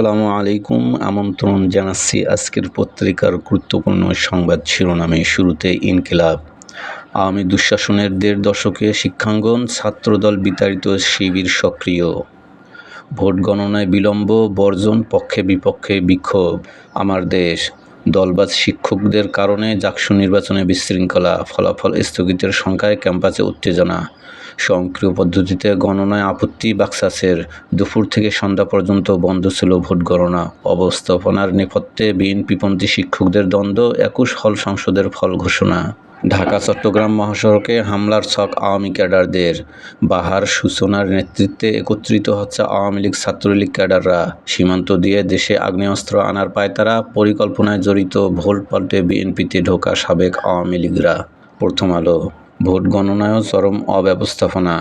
আসসালামু আলাইকুম। আমন্ত্রণ জানাচ্ছি আজকের পত্রিকার গুরুত্বপূর্ণ সংবাদ শিরোনামে। শুরুতে ইনকিলাব। আওয়ামী দুঃশাসনের দেড় দশকে শিক্ষাঙ্গন ছাত্রদল বিতাড়িত শিবির সক্রিয়। ভোট গণনায় বিলম্ব, বর্জন পক্ষে বিপক্ষে বিক্ষোভ। আমার দেশ দলবাজ শিক্ষকদের কারণে জাকসু নির্বাচনে বিশৃঙ্খলা ফলাফল স্থগিতের সংখ্যায় ক্যাম্পাসে উত্তেজনা। স্বয়ংক্রিয় পদ্ধতিতে গণনায় আপত্তি বাক্সাসের। দুপুর থেকে সন্ধ্যা পর্যন্ত বন্ধ ছিল ভোট গণনা। অবস্থাপনার নেপথ্যে বিএনপিপন্থী শিক্ষকদের দ্বন্দ্ব, একুশ হল সংসদের ফল ঘোষণা। ঢাকা, চট্টগ্রাম মহাসড়কে হামলার ছক আওয়ামী ক্যাডারদের। বাহার সূচনার নেতৃত্বে একত্রিত হচ্ছে আওয়ামী লীগ ছাত্রলীগ ক্যাডাররা। সীমান্ত দিয়ে দেশে আগ্নেয়াস্ত্র আনার পায়তারা পরিকল্পনায় জড়িত ভোট পাল্টে বিএনপিতে ঢোকা সাবেক আওয়ামী লীগরা। প্রথম আলো, ভোট গণনায়ও চরম অব্যবস্থাপনা।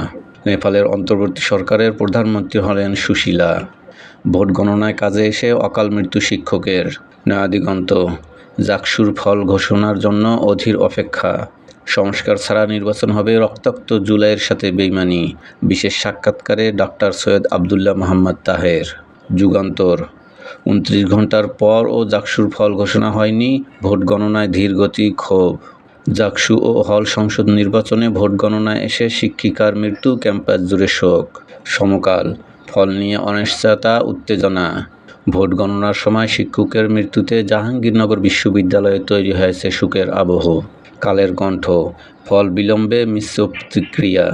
নেপালের অন্তর্বর্তী সরকারের প্রধানমন্ত্রী হলেন সুশীলা। ভোট গণনায় কাজে এসে অকাল মৃত্যু শিক্ষকের। নয়াদিগন্ত জাকসুর ফল ঘোষণার জন্য অধীর অপেক্ষা। সংস্কার ছাড়া নির্বাচন হবে রক্তাক্ত জুলাইয়ের সাথে বেইমানি, বিশেষ সাক্ষাৎকারে ডাক্তার সৈয়দ আবদুল্লাহ মোহাম্মদ তাহের। যুগান্তর। উনত্রিশ ঘণ্টার পর ও জাকসুর ফল ঘোষণা হয়নি, ভোট গণনায় ধীর গতি ক্ষোভ। জাকসু ও হল সংসদ নির্বাচনে ভোট গণনায় এসে শিক্ষিকার মৃত্যু, ক্যাম্পাস জুড়ে শোক। সমকাল। ফল নিয়ে অনিশ্চয়তা, উত্তেজনা। ভোট গণনার সময় শিক্ষকের মৃত্যুতে জাহাঙ্গীরনগর বিশ্ববিদ্যালয়ে তৈরি হয়েছে শোকের আবহ, কালের কণ্ঠ, ফল বিলম্বে মিশ্র প্রতিক্রিয়া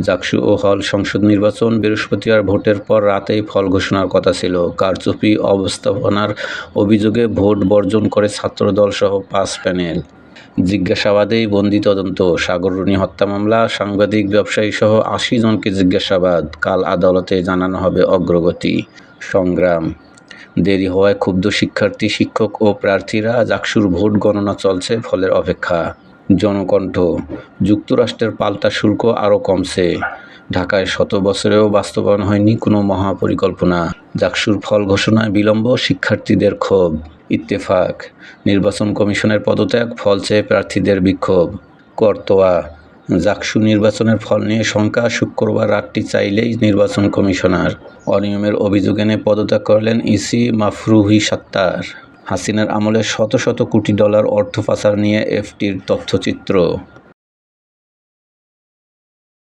জাকসু ও হল সংসদ নির্বাচন বৃহস্পতিবার ভোটের পর রাতেই ফল ঘোষণার কথা ছিল। কারচুপি অবস্থাপনার অভিযোগে ভোট বর্জন করে ছাত্রদল সহ পাঁচ প্যানেল। জিজ্ঞাসাবাদেই বন্দি তদন্ত সাগররুনি হত্যা মামলা, সাংবাদিক, ব্যবসায়ী সহ আশি জনকে জিজ্ঞাসাবাদ। কাল আদালতে জানানো হবে অগ্রগতি। সংগ্রাম। দেরি হওয়ায় ক্ষুব্ধ শিক্ষার্থী, শিক্ষক ও প্রার্থীরা জাকসুর ভোট গণনা চলছে ফলের অপেক্ষা। জনকণ্ঠ, যুক্তরাষ্ট্রের পাল্টা শুল্ক আরও কমছে। ঢাকায় শত বছরেও বাস্তবায়ন হয়নি কোনো মহাপরিকল্পনা। জাকসুর ফল ঘোষণায় বিলম্ব শিক্ষার্থীদের ক্ষোভ। ইত্তেফাক, নির্বাচন কমিশনের পদত্যাগ, ফল চেয়ে প্রার্থীদের বিক্ষোভ। করতোয়া জাকসু নির্বাচনের ফল নিয়ে শঙ্কা, শুক্রবার রাতটি চাইলেই নির্বাচন কমিশনার অনিয়মের অভিযোগ এনে পদত্যাগ করলেন ইসি মাফরুহি সাত্তার। হাসিনার আমলে শত শত কোটি ডলার অর্থ পাচার নিয়ে এফটির তথ্যচিত্র।